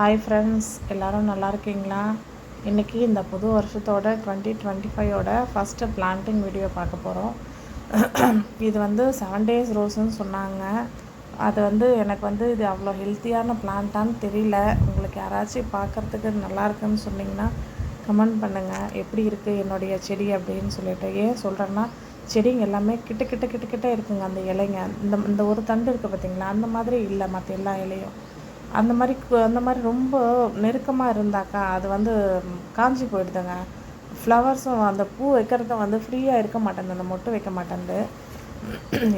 Hi friends எல்லோரும் நல்லா இருக்கீங்களா? இன்றைக்கி இந்த புது வருஷத்தோட டுவெண்ட்டி டுவெண்ட்டி ஃபைவோட ஃபஸ்ட்டு பிளான்ட்டிங் வீடியோ பார்க்க போகிறோம் இது வந்து செவன் டேஸ் ரோஸ்ன்னு சொன்னாங்க. அது வந்து எனக்கு வந்து இது அவ்வளோ ஹெல்த்தியான பிளான்ட்டான்னு தெரியல. உங்களுக்கு யாராச்சும் பார்க்குறதுக்கு நல்லாயிருக்குன்னு சொன்னிங்கன்னா கமெண்ட் பண்ணுங்கள் எப்படி இருக்குது என்னுடைய செடி அப்படின்னு சொல்லிட்டு. ஏன் சொல்கிறேன்னா செடிங்க எல்லாமே கிட்ட கிட்ட கிட்ட கிட்ட இருக்குங்க. அந்த இலைங்க. இந்த இந்த ஒரு தண்டு இருக்குது பார்த்தீங்களா அந்த மாதிரி இல்லை மற்ற எல்லா இலையும். அந்த மாதிரி அந்த மாதிரி ரொம்ப நெருக்கமாக இருந்தாக்கா அது வந்து காஞ்சி போயிடுதுங்க. ஃப்ளவர்ஸும் அந்த பூ வைக்கிறத வந்து ஃப்ரீயாக இருக்க மாட்டேங்குது அந்த மொட்டு வைக்க மாட்டேங்குது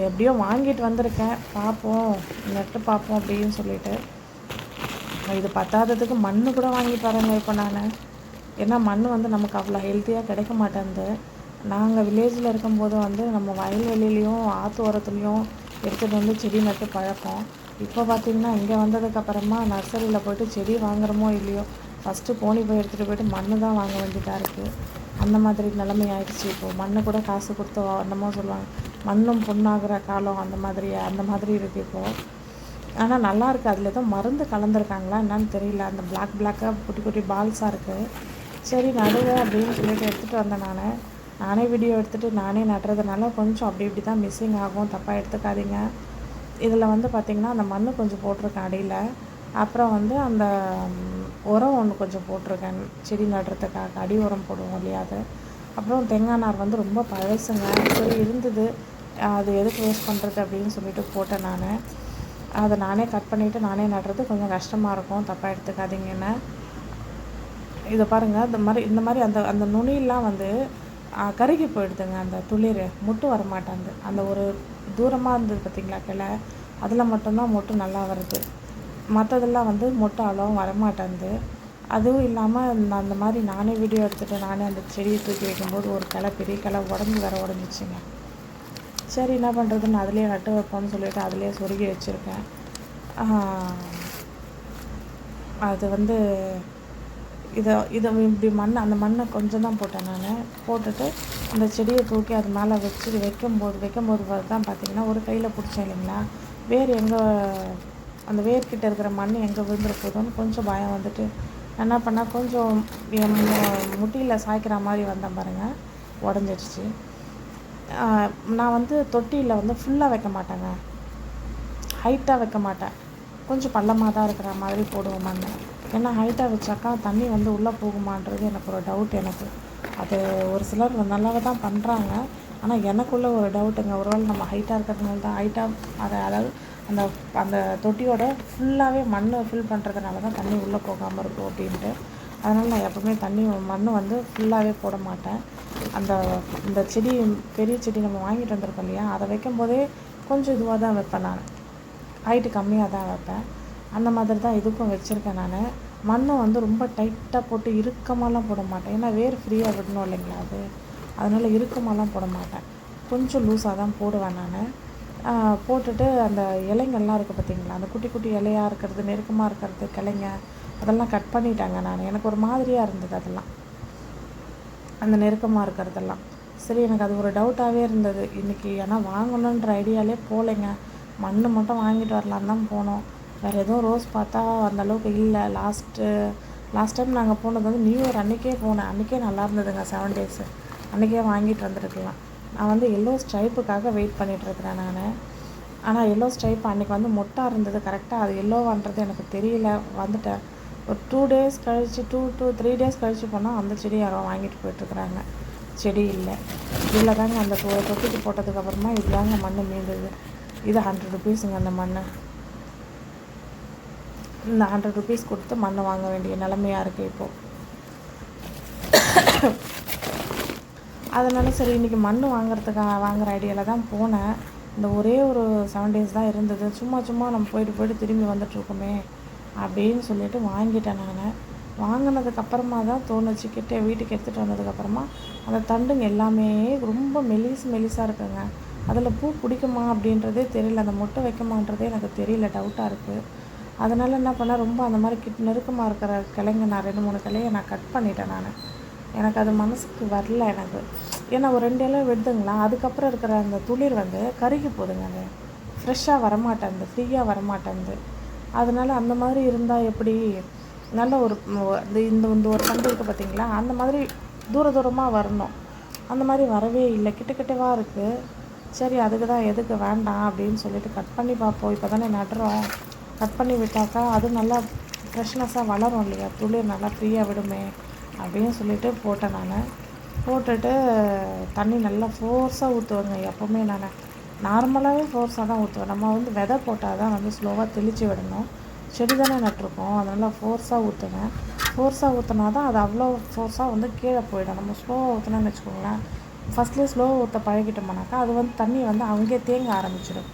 எப்படியோ வாங்கிட்டு வந்திருக்கேன். பார்ப்போம். நெட்டு பார்ப்போம் அப்படின்னு சொல்லிட்டு. இது பத்தாததுக்கு மண் கூட வாங்கிட்டு வரேங்க இப்போ நான். ஏன்னா மண் வந்து நமக்கு அவ்வளோ ஹெல்த்தியாக கிடைக்க மாட்டேங்குது நாங்கள் வில்லேஜில் இருக்கும்போது வந்து நம்ம வயல்வெளிலையும் ஆற்று ஓரத்துலேயும் எடுத்துகிட்டு வந்து செடி நட்டு பழக்கம். இப்போ பார்த்திங்கன்னா இங்கே வந்ததுக்கப்புறமா நர்சரியில் போய்ட்டு செடி வாங்குகிறோமோ இல்லையோ ஃபஸ்ட்டு போனி போய் எடுத்துகிட்டு போயிட்டு மண் தான் வாங்க வேண்டியதாக இருக்குது அந்த மாதிரி நிலைமை ஆயிடுச்சு. இப்போது மண்ணு கூட காசு கொடுத்து என்னமோ சொல்லுவாங்க. மண்ணும் பொண்ணாகிற காலம் அந்த மாதிரி அந்த மாதிரி இருக்குது இப்போது ஆனால் நல்லா இருக்குது அதில் ஏதோ மருந்து கலந்துருக்காங்களா என்னன்னு தெரியல. அந்த பிளாக் பிளாக்காக குட்டி குட்டி பால்ஸாக இருக்குது சரி நடுவேன் அப்படின்னு சொல்லிட்டு எடுத்துகிட்டு வந்தேன் நான். நானே வீடியோ எடுத்துகிட்டு நானே நடுறதுனால கொஞ்சம் அப்படி இப்படி தான் மிஸ்ஸிங் ஆகும். தப்பாக எடுத்துக்காதீங்க. இதில் வந்து பார்த்திங்கன்னா அந்த மண் கொஞ்சம் போட்டிருக்கேன் அடியில். அப்புறம் வந்து அந்த உரம் ஒன்று கொஞ்சம் போட்டிருக்கேன். செடி நடுறதுக்காக அடி உரம் போடுவோம் இல்லையா அது. அப்புறம் தேங்காய் நார் வந்து ரொம்ப பழசுங்க. சரி இருந்தது. அது எதுக்கு வேஸ்ட் பண்ணுறது அப்படின்னு சொல்லிட்டு போட்டேன் நான். அதை நானே கட் பண்ணிவிட்டு நானே நடுறது கொஞ்சம் கஷ்டமாக இருக்கும். தப்பாக எடுத்துக்காதீங்கன்னு இதை பாருங்கள் இந்த மாதிரி இந்த மாதிரி அந்த அந்த நுனியெலாம் வந்து கருகி போயிடுதுங்க. அந்த துளிர் முட்டு வர மாட்டேங்குது அந்த ஒரு தூரமாக இருந்தது பார்த்திங்களா கிளை? அதில் மட்டும்தான் மொட்டு நல்லா வருது. மற்றதெல்லாம் வந்து மொட்டு அவ்வளோவும் வரமாட்டேங்குது அதுவும் இல்லாமல் நான் அந்த மாதிரி நானே வீடியோ எடுத்துகிட்டு நானே அந்த செடியை தூக்கி வைக்கும்போது ஒரு கிளை பெரிய கிளை உடஞ்சி வர உடஞ்சிச்சிங்க. சரி என்ன பண்ணுறதுன்னு அதிலே நட்டு வைப்போம்னு சொல்லிட்டு அதிலே சொருகி வச்சுருக்கேன். அது வந்து இதை இதை இப்படி மண் அந்த மண்ணை கொஞ்சம் தான் போட்டேன் நான். போட்டுட்டு அந்த செடியை தூக்கி அது மேலே வச்சு வைக்கும்போது வைக்கும்போது தான் பார்த்திங்கன்னா ஒரு கையில் பிடிச்சேன் இல்லைங்களா? வேர் எங்கே அந்த வேர்கிட்ட இருக்கிற மண் எங்கே விழுந்துட போதும்னு கொஞ்சம் பயம் வந்துட்டு என்ன பண்ணால் கொஞ்சம் என் முட்டியில் சாய்க்கிற மாதிரி வந்தேன் பாருங்கள் உடஞ்சிடுச்சு. நான் வந்து தொட்டியில் வந்து ஃபுல்லாக வைக்க மாட்டேங்க. ஹைட்டாக வைக்க மாட்டேன். கொஞ்சம் பள்ளமாக தான் இருக்கிற மாதிரி போடுவோம் மண்ணை. ஏன்னா ஹைட்டாக வச்சாக்கா தண்ணி வந்து உள்ளே போகுமான்றது எனக்கு ஒரு டவுட் எனக்கு. அது ஒரு சிலர் நல்லாவே தான் பண்ணுறாங்க ஆனால் எனக்குள்ளே ஒரு டவுட்டுங்க ஒருவேளை நம்ம ஹைட்டாக இருக்கிறதுனால தான் ஹைட்டாக அதை அதாவது அந்த அந்த தொட்டியோட ஃபுல்லாகவே மண் ஃபில் பண்ணுறதுனால தான் தண்ணி உள்ளே போகாமல் இருக்கும் அப்படின்ட்டு. அதனால் நான் எப்போவுமே தண்ணி மண் வந்து ஃபுல்லாகவே போட மாட்டேன். அந்த இந்த செடி பெரிய செடி நம்ம வாங்கிட்டு வந்திருக்கோம் இல்லையா? அதை வைக்கும்போதே கொஞ்சம் இதுவாக தான் வைப்பேன் நான். ஹைட்டு கம்மியாக தான் வைப்பேன். அந்த மாதிரி தான் இதுக்கும் வச்சுருக்கேன் நான். மண்ணும் வந்து ரொம்ப டைட்டாக போட்டு இறுக்கமாலாம் போட மாட்டேன். ஏன்னா வேர் ஃப்ரீயாக விடணும் இல்லைங்களா அது? அதனால் இறுக்கமாலாம் போட மாட்டேன். கொஞ்சம் லூஸாக தான் போடுவேன் நான். போட்டுட்டு அந்த இலைங்கள்லாம் இருக்குது பார்த்திங்களா அந்த குட்டி குட்டி இலையாக இருக்கிறது நெருக்கமாக இருக்கிறது கிளைங்க அதெல்லாம் கட் பண்ணிட்டாங்க நான். எனக்கு ஒரு மாதிரியாக இருந்தது அதெல்லாம். அந்த நெருக்கமாக இருக்கிறதெல்லாம். சரி எனக்கு அது ஒரு டவுட்டாகவே இருந்தது. இன்றைக்கி ஏன்னா வாங்கணுன்ற ஐடியாலே போகலைங்க. மண் மட்டும் வாங்கிட்டு வரலான் தான் போனோம். வேறு எதுவும் ரோஸ் பார்த்தா அந்தளவுக்கு இல்லை. லாஸ்ட்டு லாஸ்ட் டைம் நாங்கள் போனது வந்து நியூ இயர் அன்றைக்கே போனேன். அன்றைக்கே நல்லா இருந்ததுங்க செவன் டேஸு அன்றைக்கே வாங்கிட்டு வந்துருக்கலாம். நான் வந்து எல்லோ ஸ்ட்ரைப்புக்காக வெயிட் பண்ணிகிட்ருக்கிறேன் நான். ஆனால் எல்லோ ஸ்ட்ரைப் அன்றைக்கி வந்து மொட்டாக இருந்தது கரெக்டாக அது எல்லோவான்றது எனக்கு தெரியல. வந்துட்டேன். ஒரு டூ டேஸ் கழித்து டூ டூ த்ரீ டேஸ் கழித்து போனால் அந்த செடி யாரோ வாங்கிட்டு போயிட்டுருக்குறாங்க செடி இல்லை. இதில் தாங்க அந்த தொட்டிக்கு போட்டதுக்கப்புறமா இதுதாங்க மண் மீந்தது. இது ஹண்ட்ரட் ருபீஸுங்க அந்த மண் இந்த ஹண்ட்ரட் ருபீஸ் கொடுத்து மண் வாங்க வேண்டிய நிலமையாக இருக்குது இப்போது அதனால சரி இன்றைக்கி மண் வாங்குறதுக்காக வாங்குகிற ஐடியாவில் தான் போனேன். இந்த ஒரே ஒரு செவன் டேஸ் தான் இருந்தது. சும்மா சும்மா நம்ம போயிட்டு போயிட்டு திரும்பி வந்துட்டுருக்கோமே அப்படின்னு சொல்லிட்டு வாங்கிட்டேன் நான். வாங்கினதுக்கப்புறமா தான் தோணுச்சு. கிட்டே வீட்டுக்கு எடுத்துகிட்டு வந்ததுக்கப்புறமா அந்த தண்டுங்க எல்லாமே ரொம்ப மெலிசு மெலிசாக இருக்குங்க. அதில் பூ பிடிக்குமா அப்படின்றதே தெரியல. அந்த மொட்டை வைக்குமான்றதே எனக்கு தெரியல. டவுட்டாக இருக்குது அதனால் என்ன பண்ணேன் ரொம்ப அந்த மாதிரி கிட் நெருக்கமாக இருக்கிற கிளைங்க நான் ரெண்டு மூணு கிளையை நான் கட் பண்ணிட்டேன் நான். எனக்கு அது மனசுக்கு வரல எனக்கு. ஏன்னா ஒரு ரெண்டு இலை விடுதுங்களா அதுக்கப்புறம் இருக்கிற அந்த துளிர் வந்து கருகி போதுங்க அது. ஃப்ரெஷ்ஷாக வரமாட்டேங்குது ஃப்ரீயாக வரமாட்டேங்குது அதனால் அந்த மாதிரி இருந்தால் எப்படி? நல்ல ஒரு இந்த இந்த இந்த ஒரு பண்டு இருக்குது பார்த்தீங்களா அந்த மாதிரி தூர தூரமாக வரணும். அந்த மாதிரி வரவே இல்லை கிட்ட கிட்டவா இருக்குது சரி அதுக்கு தான் எதுக்கு வேண்டாம் அப்படின்னு சொல்லிட்டு கட் பண்ணி பார்ப்போம் இப்போ தானே நடுறோம். கட் பண்ணி விட்டாக்கா அது நல்லா ஃப்ரெஷ்னஸாக வளரும் இல்லையா? துளிர் நல்லா ஃப்ரீயாக விடுமே அப்படின்னு சொல்லிட்டு போட்டேன் நான். போட்டுட்டு தண்ணி நல்லா ஃபோர்ஸாக ஊற்றுவேங்க எப்போவுமே நான். நார்மலாகவே ஃபோர்ஸாக தான் ஊற்றுவேன் நம்ம வந்து விதை போட்டால் தான் வந்து ஸ்லோவாக தெளித்து விடணும். செடி தானே நட்டிருக்கோம். அதனால் ஃபோர்ஸாக ஊற்றுவேன் ஃபோர்ஸாக ஊற்றினா தான் அது அவ்வளோ ஃபோர்ஸாக வந்து கீழே போயிடும். நம்ம ஸ்லோவாக ஊற்றினோன்னு வச்சுக்கோங்களேன். ஃபஸ்ட்லேயே ஸ்லோவாக ஊற்ற பழகிட்டோம்னாக்கா அது வந்து தண்ணி வந்து அங்கேயே தேங்க ஆரம்பிச்சிடும்.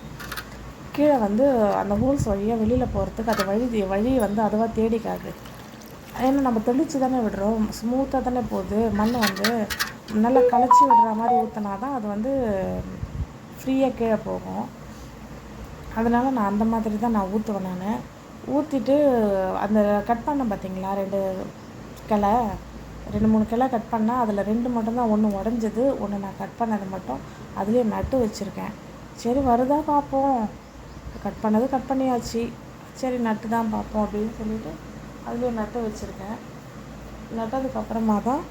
கீழே வந்து அந்த ஹோல்ஸ் வழியாக வெளியில் போகிறதுக்கு அது வழி வழி வந்து அதுவாக தேடிக்காது. ஏன்னா நம்ம தெளித்து தானே விடுறோம். ஸ்மூத்தாக தானே போகுது. மண் வந்து நல்லா களைச்சி விடுற மாதிரி ஊற்றினா தான் அது வந்து ஃப்ரீயாக கீழே போகும். அதனால் நான் அந்த மாதிரி தான் நான் ஊற்றுவேன் நான். ஊற்றிட்டு அந்த கட் பண்ண பார்த்தீங்களா ரெண்டு கிளை ரெண்டு மூணு கிளை கட் பண்ணால் அதில் ரெண்டு மட்டும்தான் ஒன்று உடஞ்சது ஒன்று நான் கட் பண்ணது மட்டும். அதுலேயே நட்டு வச்சுருக்கேன். சரி வருதா பார்ப்போம் கட் பண்ணது கட் பண்ணியாச்சு. சரி நட்டு தான் பார்ப்போம் அப்படின்னு சொல்லிட்டு அதுலேயும் நட்டு வச்சுருக்கேன். நட்டதுக்கப்புறமா தான்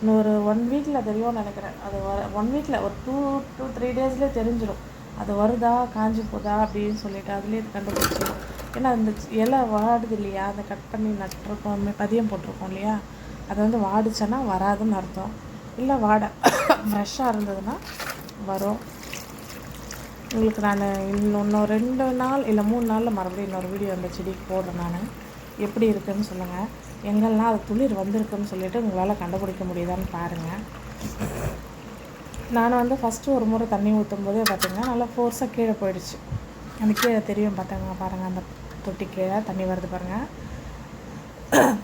இன்னொரு ஒன் வீக்கில் தெரியும்னு நினைக்கிறேன். அது வர ஒன் வீக்கில் ஒரு டூ டூ த்ரீ டேஸ்லேயே தெரிஞ்சிடும் அது வருதா காஞ்சி போதா அப்படின்னு சொல்லிட்டு அதுலேயே கண்டுபிடிச்சி. ஏன்னா அந்த இலை வாடுது இல்லையா? அதை கட் பண்ணி நட்டுருக்கோம் பதியம் போட்டிருக்கோம் இல்லையா? அது வந்து வாடிச்சேன்னா வராதுன்னு அர்த்தம். இல்லை வாட ஃப்ரெஷ்ஷாக இருந்ததுன்னா வரும். உங்களுக்கு நான் இன்னும் ரெண்டு நாள் இல்லை மூணு நாளில் மறுபடியும் இன்னொரு வீடியோ அந்த செடிக்கு போடுறேன் நான். எப்படி இருக்குதுன்னு சொல்லுங்கள் எங்கெல்லாம் அது துளிர் வந்திருக்குன்னு சொல்லிவிட்டு உங்களால் கண்டுபிடிக்க முடியுதான்னு பாருங்கள் நான் வந்து ஃபஸ்ட்டு ஒரு முறை தண்ணி ஊற்றும் போதே பார்த்திங்கன்னா நல்லா ஃபோர்ஸாக கீழே போயிடுச்சு. அந்த கீழே தெரியும் பார்த்தாங்க பாருங்கள் அந்த தொட்டி கீழே தண்ணி வருது பாருங்கள்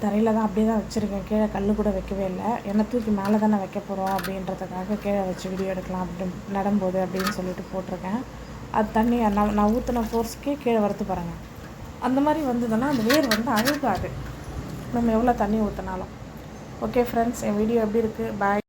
தரையில் தான் அப்படியே தான் வச்சுருக்கேன். கீழே கல் கூட வைக்கவே இல்லை. ஏன்னா தூக்கி மேலே தானே வைக்க போகிறோம் அப்படின்றதுக்காக கீழே வச்சு வீடியோ எடுக்கலாம் அப்படி நடும்போது அப்படின்னு சொல்லிட்டு போட்டிருக்கேன். அது தண்ணி நான் நான் ஊற்றின ஃபோர்ஸ்க்கே கீழே வறுத்து பாருங்கள் அந்த மாதிரி வந்ததுன்னா அந்த வேர் வந்து அழுகாது. நம்ம எவ்வளோ தண்ணி ஊற்றினாலும் ஓகே ஃப்ரெண்ட்ஸ் என் வீடியோ எப்படி இருக்குது பாய்